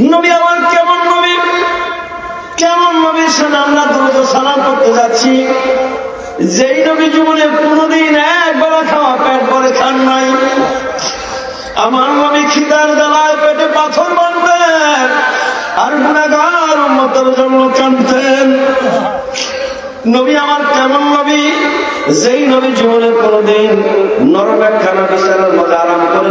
নবী আমার কেমন নবী? কেমন নবী সেটা আমরা দ্রুত সালাম করতে যাচ্ছি? যেই নবী জীবনে কোনোদিন একবার খাওয়া পেট ভরে খান নাই। আমার নবী খিদার জ্বালায় পেটে পাথর বানতেন আর গুণাগার উন্মতের জন্য কানতেন নবী আমার কেমন নবী? যেই নবী জীবনে কোনোদিন নরম একখানা বিছানার মাঝে আরাম করে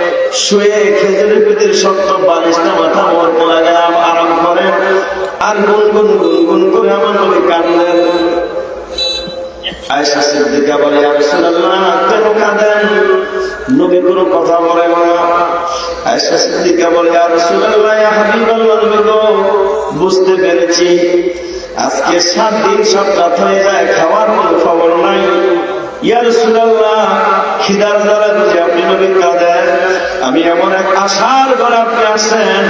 শুয়ে খেজুরের ভিতরে শক্ত বালিশটা মাথা লাগায় আরাম করেন আর গুনগুন গুনগুন করে আমার নবী কান্দেন আয়েশা সিদ্দিকা বলে রাসূলুল্লাহ কেন কাঁদেন? নবী কোনো কথা বলে না। আয়েশা সিদ্দিকা বলে ইয়া রাসূলুল্লাহ ইয়া বুঝতে পেরেছি। আজকে সাত দিন রাত হয়ে যায়, খাওয়ার কোনো খবর নাই। ইয়া রাসূলুল্লাহ, খিদার দ্বারা বুঝে আপনি নবী কাঁদেন আমি এমন এক আশার ঘরে আপনি আসেন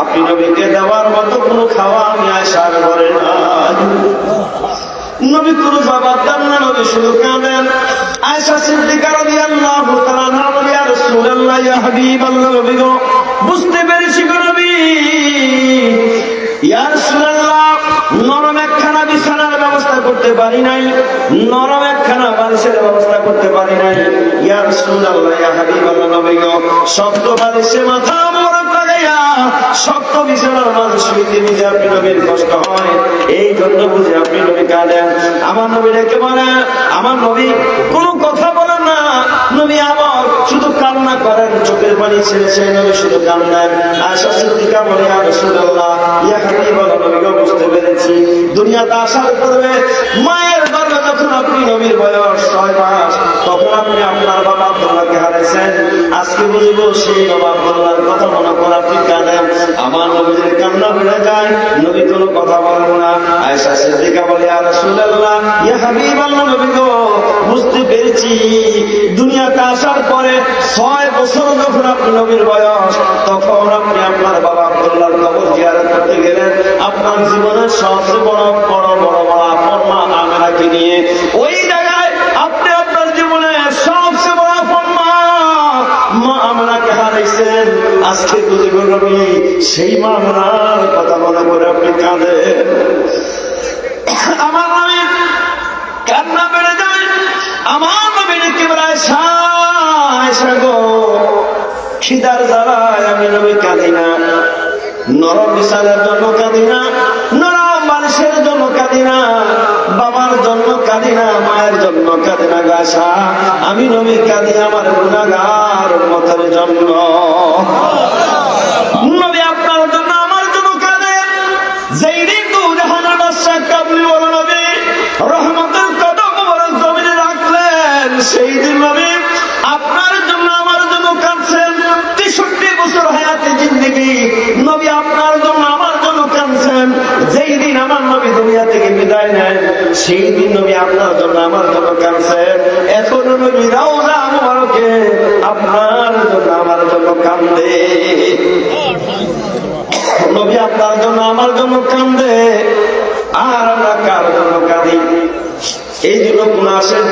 আপনি নবীকে দেওয়ার মতো কোনো খাওয়া আমি আশার ঘরে নাই। নবী কোনো জবাব দেন না, নবী শুধু কাঁদেন। আয়েশা সিদ্দিকা রাদিয়াল্লাহু তাআলা আনহা বলে, ইয়া রাসূলুল্লাহ, ইয়া হাবিবাল্লাহ, নবী বুঝতে পেরেছি গো নবী। ইয়া রাসূলুল্লাহ করতে পারি নাই, নরম একখানা বালিশের ব্যবস্থা করতে পারি নাই। ইয়া রাসূলুল্লাহ, ইয়া শক্ত বালিশে মাথা শক্ত নবীর হয়। এই বুঝে নবী আমার নবী ডেকে বলে, আমার নবী কোনো কথা না। নবী আমার শুধু চোখের পানি ছেড়ে আশা সিদ্দিকা বলে আর রাসূলুল্লাহ, ইয়া দুনিয়াতে আসার পূর্বে মায়ের গর্ভে যখন আপনি নবীর বয়স ছয় মাস, তখন আপনি আপনার বাবা আব্দুল্লাহকে হারাইছেন। আজকে বুঝব সেই বাবা আব্দুল্লাহর কথা মনে করে আপনি কাঁদেন আমার নবীদের কান্না বেড়ে যায়। নবী কোনো কথা বলেন না। আয়সা সিদ্দিকা বলে আর রাসূলুল্লাহ, ইয়া হাবিবাল্লাহ নবী গো, বুঝতে পেরেছি। দুনিয়াতে আসার পরে ছয় বছর যখন আপনি নবীর বয়স, তখন আপনি কবর জিয়ারত করতে গেলেন। আপনার জীবনের সবচেয়ে বড় বড় বড় বড় আপন মা আমেনাকে নিয়ে। ওই জায়গায় আপনি আপনার জীবনে সবচেয়ে বড় আপন মা মা হারাইছেন। আজকে বুঝে নবী সেই মা আমেনার কথা মনে করে আপনি কাঁদেন। আমার নবী কান্না বেড়ে যায়। আমার কেবলায় সায় খিদার না কাঁদি মানুষের জন্য কাঁদি না, বাবার জন্য কাঁদি না, মায়ের জন্য কাঁদি না গাছা আমি নবী কাঁদি আমার গুণাগার মতের জন্য। নবী আপনার জন্য আমার জন্য কাঁদেন যেই দিন দু জাহানের রহমতের বড় জমিনে রাখলেন। সেই দিন নবী আপনার জন্য আমার জন্য কাঁদছেন। তেষট্টি বছর হায়াতে জিন্দগি নবী আপনার জন্য আমার জন্য কাঁদছেন যেই দিন আমার নবী দুনিয়া থেকে বিদায় নেন সেই দিন নবী আপনার জন্য, আমার জন্য কাঁদছেন এখনও নবী রাউজা মুবারকে আপনার জন্য, আমার জন্য কান্দে নবী আপনার জন্য, আমার জন্য কান্দে আর আমরা কার জন্য কাঁদি? এই জন্য কোন আসেন